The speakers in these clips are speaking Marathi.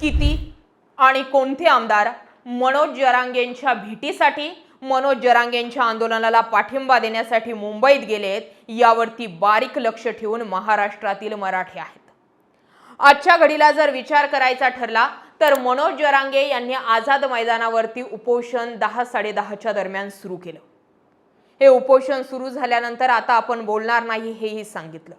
किती आणि कोणते आमदार मनोज जरांगेंच्या भेटीसाठी मनोज जरांगेंच्या आंदोलनाला पाठिंबा देण्यासाठी मुंबईत गेलेत यावरती बारीक लक्ष ठेवून महाराष्ट्रातील मराठी आहेत. आजच्या घडीला जर विचार करायचा ठरला तर मनोज जरांगे यांनी आझाद मैदानावरती उपोषण दहा साडेदहाच्या दरम्यान सुरू केलं. हे उपोषण सुरू झाल्यानंतर आता आपण बोलणार नाही हेही सांगितलं.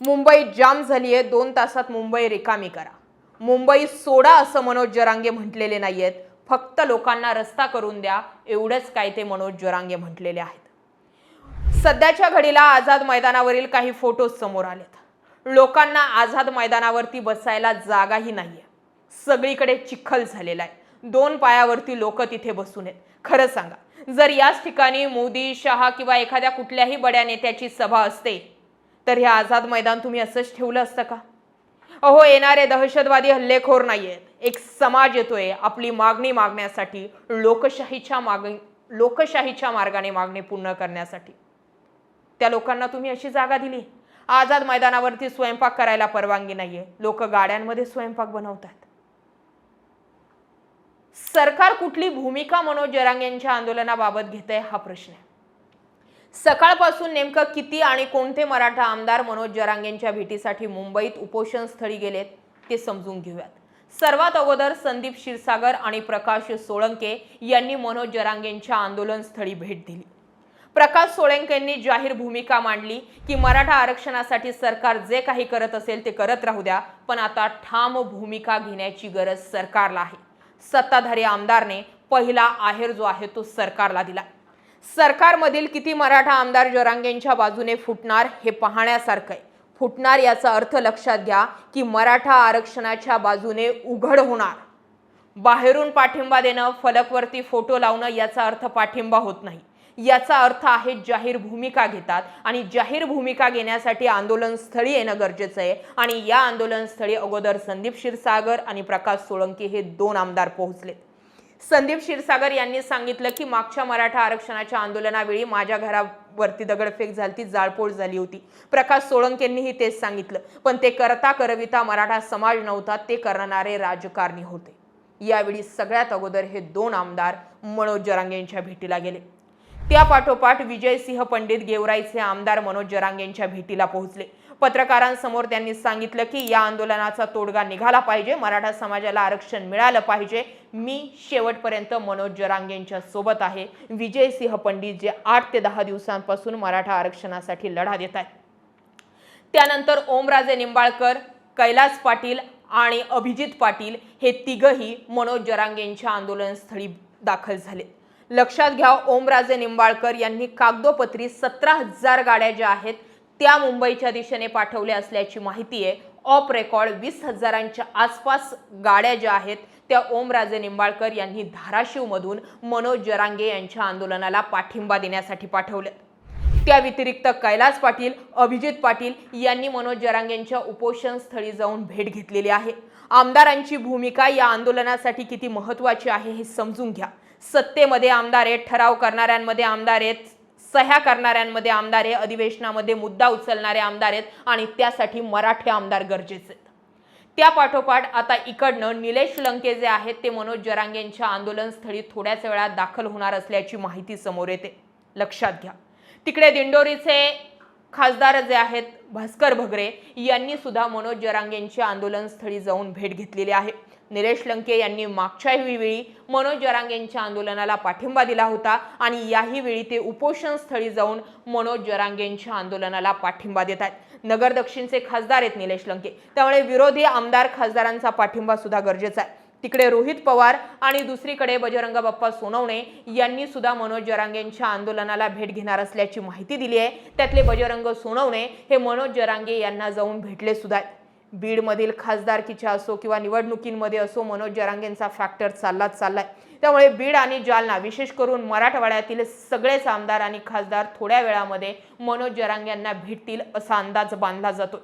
मुंबई जाम झाली आहे दोन तासात मुंबई रिकामी करा. मुंबई सोडा असं मनोज जरांगे म्हटलेले आहेत फक्त लोकांना रस्ता करून द्या एवढंच काय ते मनोज जरांगे म्हटलेले आहेत. सध्याच्या घडीला आझाद मैदानावरील काही फोटो समोर आलेत. लोकांना आझाद मैदानावरती बसायला जागाही नाहीये. सगळीकडे चिखल झालेला आहे. दोन पायावरती लोक तिथे बसून आहेत. खरं सांगा जर याच ठिकाणी मोदी शहा किंवा एखाद्या कुठल्याही बड्या नेत्याची सभा असते तर हे आझाद मैदान तुम्ही असंच ठेवलं असतं का? अहो येणारे दहशतवादी हल्लेखोर नाहीयेत. एक समाज येतोय. आपली मागणी मागण्यासाठी लोकशाहीच्या माग लोकशाहीच्या मार्गाने मागणी पूर्ण करण्यासाठी. त्या लोकांना तुम्ही अशी जागा दिली. आझाद मैदानावरती स्वयंपाक करायला परवानगी नाहीये. लोक गाड्यांमध्ये स्वयंपाक बनवतात सरकार कुठली भूमिका मनोज जरांग यांच्या आंदोलनाबाबत घेत आहे हा प्रश्न आहे. सकाळपासून नेमकं किती आणि कोणते मराठा आमदार मनोज जरांगेंच्या भेटीसाठी मुंबईत उपोषण स्थळी गेलेत ते समजून घेऊयात. सर्वात अगोदर संदीप क्षीरसागर आणि प्रकाश सोळंके यांनी मनोज जरांगेंच्या आंदोलन स्थळी भेट दिली. प्रकाश सोळंकेंनी जाहीर भूमिका मांडली की मराठा आरक्षणासाठी सरकार जे काही करत असेल ते करत राहू द्या पण आता ठाम भूमिका घेण्याची गरज सरकारला आहे. सत्ताधारी आमदारने पहिला आहेर जो आहे तो सरकारला दिला. सरकारमधील किती मराठा आमदार जरांगेंच्या बाजूने फुटणार हे पाहण्यासारखं आहे. फुटणार याचा अर्थ लक्षात घ्या की मराठा आरक्षणाच्या बाजूने उघड होणार. बाहेरून पाठिंबा देणं फलकवरती फोटो लावणं याचा अर्थ पाठिंबा होत नाही. याचा अर्थ आहे जाहीर भूमिका घेतात आणि जाहीर भूमिका घेण्यासाठी आंदोलनस्थळी येणं गरजेचं आहे. आणि या आंदोलनस्थळी अगोदर संदीप क्षीरसागर आणि प्रकाश सोळंकी हे दोन आमदार पोहोचलेत. संदीप क्षीरसागर यांनी सांगितलं की मागच्या मराठा आरक्षणाच्या आंदोलनावेळी माझ्या घरावरती दगडफेक झाली जाळपोळ झाली होती. प्रकाश सोळंकेंनीही तेच सांगितलं. पण ते करता करविता मराठा समाज नव्हता ते करणारे राजकारणी होते. यावेळी सगळ्यात अगोदर हे दोन आमदार मनोज जरांगे यांच्या भेटीला गेले. त्यापाठोपाठ विजयसिंह पंडित गेवराईचे आमदार मनोज जरांगेंच्या भेटीला पोहोचले. पत्रकारांसमोर त्यांनी सांगितलं की या आंदोलनाचा तोडगा निघाला पाहिजे मराठा समाजाला आरक्षण मिळालं पाहिजे. मी शेवटपर्यंत मनोज जरांगेंच्या सोबत आहे. विजयसिंह पंडित जे आठ ते दहा दिवसांपासून मराठा आरक्षणासाठी लढा देत आहेत. त्यानंतर ओमराजे निंबाळकर कैलास पाटील आणि अभिजित पाटील हे तिघही मनोज जरांगेंच्या आंदोलनस्थळी दाखल झाले. लक्षात घ्या ओमराजे निंबाळकर यांनी कागदोपत्री सतरा हजार गाड्या ज्या आहेत त्या मुंबईच्या दिशेने पाठवल्या असल्याची माहिती आहे. ऑफ रेकॉर्ड वीस हजारांच्या आसपास गाड्या ज्या आहेत त्या ओमराजे निंबाळकर यांनी धाराशिवमधून मनोज जरांगे यांच्या आंदोलनाला पाठिंबा देण्यासाठी पाठवल्या त्या व्यतिरिक्त कैलास पाटील अभिजित पाटील यांनी मनोज जरांगेंच्या उपोषण स्थळी जाऊन भेट घेतलेली आहे. आमदारांची भूमिका या आंदोलनासाठी किती महत्वाची आहे हे समजून घ्या. सत्तेमध्ये आमदार आहेत ठराव करणाऱ्यांमध्ये आमदार आहेत. सह्या करणाऱ्यांमध्ये आमदार आहे अधिवेशनामध्ये मुद्दा उचलणारे आमदार आहेत आणि त्यासाठी मराठी आमदार गरजेचे आहेत. त्या पाठोपाठ आता इकडनं निलेश लंके जे आहेत ते मनोज जरांगेंच्या आंदोलनस्थळी थोड्याच वेळात दाखल होणार असल्याची माहिती समोर येते. लक्षात घ्या. तिकडे दिंडोरीचे खासदार जे आहेत भास्कर भगरे यांनी सुद्धा मनोज जरांगेंच्या आंदोलनस्थळी जाऊन भेट घेतलेली आहे. निलेश लंके यांनी मागच्याही वेळी मनोज जरांगेंच्या आंदोलनाला पाठिंबा दिला होता आणि याही वेळी ते उपोषण स्थळी जाऊन मनोज जरांगेंच्या आंदोलनाला पाठिंबा देत आहेत. नगर दक्षिणचे खासदार आहेत निलेश लंके. त्यामुळे विरोधी आमदार खासदारांचा पाठिंबा सुद्धा गरजेचा आहे. तिकडे रोहित पवार आणि दुसरीकडे बजरंग बाप्पा सोनवणे यांनी सुद्धा मनोज जरांगेंच्या आंदोलनाला भेट घेणार असल्याची माहिती दिली आहे. त्यातले बजरंग सोनवणे हे मनोज जरांगे यांना जाऊन भेटले सुद्धा बीडमधील खासदारकीच्या असो किंवा निवडणुकींमध्ये असो मनोज जरांगेंचा फॅक्टर चाललाच चाललाय. त्यामुळे बीड आणि जालना विशेष करून मराठवाड्यातील सगळेच आमदार आणि खासदार थोड्या वेळामध्ये मनोज जरांगे यांना भेटतील असा अंदाज बांधला जातो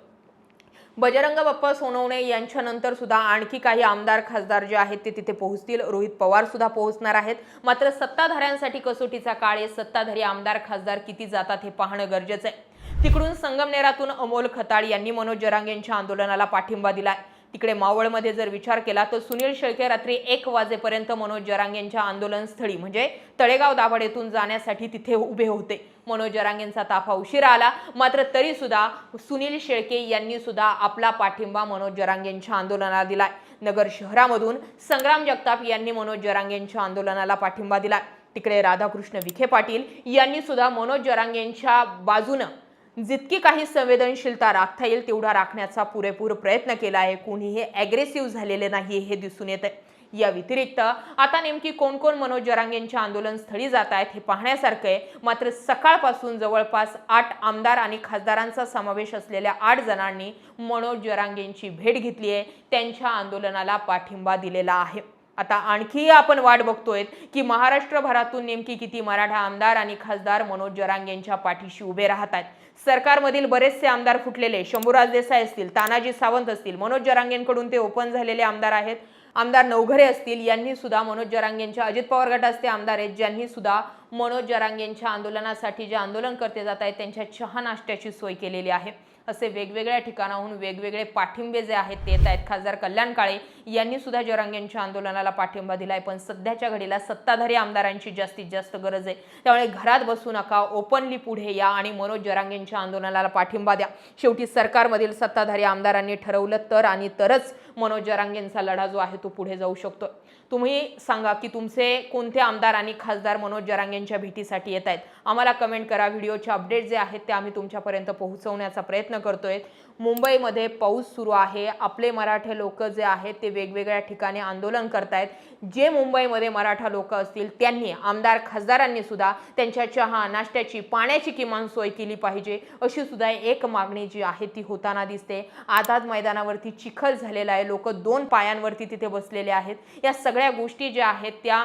बजरंग बाप्पा सोनवणे यांच्यानंतर सुद्धा आणखी काही आमदार खासदार जे आहेत ते तिथे पोहोचतील. रोहित पवार सुद्धा पोहोचणार आहेत. मात्र सत्ताधाऱ्यांसाठी कसोटीचा काळ आहे. सत्ताधारी आमदार खासदार किती जातात हे पाहणं गरजेचं आहे. तिकडून संगमनेरातून अमोल खताळ यांनी मनोज जरांग यांच्या आंदोलनाला पाठिंबा दिलाय. तिकडे मावळमध्ये जर विचार केला तर सुनील शेळके रात्री एक वाजेपर्यंत मनोज जरांगेंच्या आंदोलनस्थळी म्हणजे तळेगाव दाभाडेतून जाण्यासाठी तिथे उभे होते. मनोज जरांगेंचा ताफा उशिरा आला. मात्र तरी सुद्धा सुनील शेळके यांनी सुद्धा आपला पाठिंबा मनोज जरांगेंच्या आंदोलनाला दिलाय. नगर शहरामधून संग्राम जगताप यांनी मनोज जरांगेंच्या आंदोलनाला पाठिंबा दिलाय. तिकडे राधाकृष्ण विखे पाटील यांनी सुद्धा मनोज जरांगेंच्या बाजूनं जितकी काही संवेदनशीलता राखता येईल तेवढा राखण्याचा पुरेपूर प्रयत्न केला आहे. कोणीही ॲग्रेसिव्ह झालेले नाही हे दिसून येत आहे या व्यतिरिक्त आता नेमकी कोण कोण मनोज जरांगेंच्या आंदोलन स्थळी जात आहेत हे पाहण्यासारखं आहे. मात्र सकाळपासून जवळपास आठ आमदार आणि खासदारांचा समावेश असलेल्या आठ जणांनी मनोज जरांगेंची भेट घेतली आहे. त्यांच्या आंदोलनाला पाठिंबा दिलेला आहे. आता आणखी आपण वाट बघतोय की महाराष्ट्रभरातून नेमकी किती मराठा आमदार आणि खासदार मनोज जरांगेंच्या पाठीशी उभे राहत आहेत सरकारमधील बरेचसे आमदार फुटलेले शंभूराज देसाई असतील तानाजी सावंत असतील मनोज जरांगेंकडून ते ओपन झालेले आमदार आहेत. आमदार नवघरे असतील यांनी सुद्धा मनोज जरांगेंच्या अजित पवार गटाचे आमदार आहेत ज्यांनी सुद्धा मनोज जरांगेंच्या आंदोलनासाठी जे आंदोलन करते जात आहेत त्यांच्या चहा नाश्त्याची सोय केलेली आहे. असे वेगवेगळ्या ठिकाणाहून वेगवेगळे पाठिंबे जे आहेत ते येत आहेत. खासदार कल्याण काळे यांनी सुद्धा जरांगेंच्या आंदोलनाला पाठिंबा दिला आहे पण सध्याच्या घडीला सत्ताधारी आमदारांची जास्तीत जास्त गरज आहे. त्यामुळे घरात बसू नका ओपनली पुढे या आणि मनोज जरांगेंच्या आंदोलनाला पाठिंबा द्या. शेवटी सरकारमधील सत्ताधारी आमदारांनी ठरवलं तर आणि तरच मनोज जरांगेंचा लढा जो आहे तो पुढे जाऊ शकतो तुम्ही सांगा की तुमचे कोणते आमदार आणि खासदार मनोज जरांगेंच्या भेटीसाठी येत आहेत. आम्हाला कमेंट करा. व्हिडिओचे अपडेट जे आहेत ते आम्ही तुमच्यापर्यंत पोहोचवण्याचा प्रयत्न करतोय. मुंबईमध्ये पाऊस सुरू आहे. आपले मराठे लोक जे आहेत ते वेगवेगळ्या ठिकाणी आंदोलन करतायत. जे मुंबईमध्ये मराठा लोक असतील त्यांनी आमदार खासदारांनी सुद्धा त्यांच्या चहा नाश्त्याची पाण्याची किमान सोय केली पाहिजे. अशी सुद्धा एक मागणी जी आहे ती होताना दिसते. आझाद मैदानावरती चिखल झालेला आहे. लोक दोन पायांवरती तिथे बसलेले आहेत. या सगळ्या गोष्टी ज्या आहेत त्या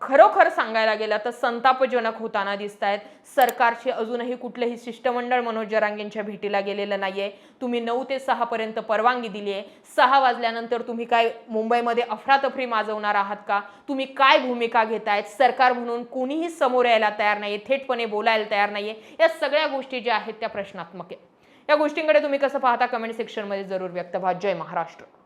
खरोखर सांगायला गेलं तर संतापजनक होताना दिसत आहेत सरकारचे अजूनही कुठलंही शिष्टमंडळ मनोज जरांगेंच्या भेटीला गेलेलं नाहीये. तुम्ही नऊ ते सहापर्यंत परवानगी दिली आहे. सहा वाजल्यानंतर तुम्ही काय मुंबईमध्ये अफरातफरी माजवणार आहात का? तुम्ही काय भूमिका घेतायत? सरकार म्हणून कोणीही समोर यायला तयार नाहीये. थेटपणे बोलायला तयार नाहीये. या सगळ्या गोष्टी ज्या आहेत त्या प्रश्नात्मक आहे या गोष्टींकडे तुम्ही कसं पाहता? कमेंट सेक्शनमध्ये जरूर व्यक्त व्हा. जय महाराष्ट्र.